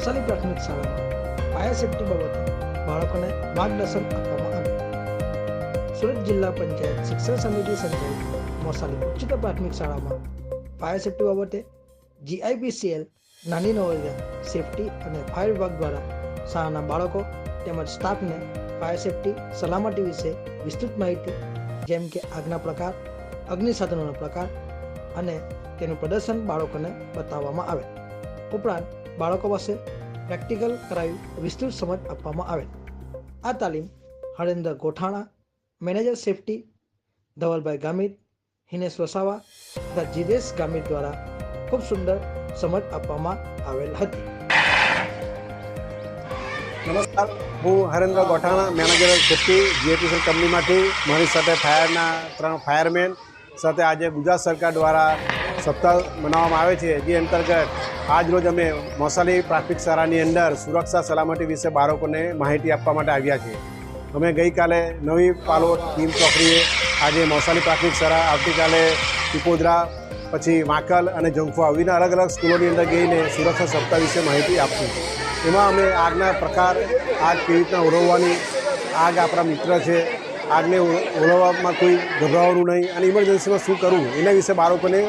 મોસાલી પ્રાથમિક શાળામાં fire safety બાબતે બાળકોને માર્ગદર્શન આપવામાં આવ્યું. સુરત જિલ્લા પંચાયત શિક્ષણ સમિતિ સંચાલિત મોસાલી ઉચ્ચતર પ્રાથમિક શાળામાં ફાયર સેફટી બાબતે જીઆઈપીસીએલ નાની નવોદયા સેફટી અને ફાયર વિભાગ દ્વારા શાળાના બાળકો તેમજ સ્ટાફને ફાયર સેફટી સલામતી વિશે વિસ્તૃત માહિતી, જેમ કે આગના પ્રકાર, અગ્નિ સાધનોના પ્રકાર અને તેનું પ્રદર્શન બાળકોને બતાવવામાં આવે. ઉપરાંત બાળકો પાસે પ્રેક્ટિકલ કરાવી વિસ્તૃત સમજ આપવામાં આવે. આ તાલીમ હરેન્દ્ર ગોઠાણા, મેનેજર સેફટી, ધવલભાઈ ગામિત, હિનેશ વસાવા તથા જીદેશ ગામિત દ્વારા ખૂબ સુંદર સમજ આપવામાં આવેલ હતી. નમસ્કાર. હું Harendra Gothana, manager safety GAPC કંપનીમાંથી મારી સાથે ફાયરના ત્રણ ફાયરમેન સાથે આજે ગુજરાત સરકાર દ્વારા સપ્તાહ મનાવવામાં આવે છે. જે અંતર્ગત આજ રોજ અમે મોસાલી પ્રાથમિક શાળાની અંદર સુરક્ષા સલામતી વિશે બાળકોને માહિતી આપવા માટે આવ્યા છીએ. અમે ગઈકાલે નવી પાલોટ ટીમ ચોકડીએ આજે મોસાલી પ્રાથમિક શાળા, આવતીકાલે ટીપોદરા, પછી વાંકલ અને જંફા આવીને અલગ અલગ સ્કૂલોની અંદર ગઈને સુરક્ષા સપ્તાહ વિશે માહિતી આપશું. એમાં અમે આગના પ્રકાર, આગ કેવી રીતના ઓળવવાની આગ આપણા મિત્ર છે, આગને ઓળવવામાં કોઈ ગભરાવાનું નહીં અને ઇમરજન્સીમાં શું કરવું, એના વિશે બાળકોને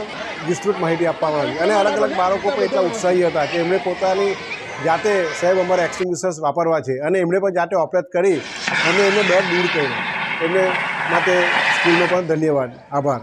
વિસ્તૃત માહિતી આપવામાં આવી. અને અલગ અલગ બાળકો પણ એટલા ઉત્સાહી હતા કે એમણે પોતાની જાતે સાહેબ અમારે એક્સટિંગ્વિશર્સ વાપરવા છે અને એમણે પણ જાતે ઓપરેટ કરી અને એમને ડર દૂર કર્યો. એમને માટે સ્કૂલનો પણ ધન્યવાદ. આભાર.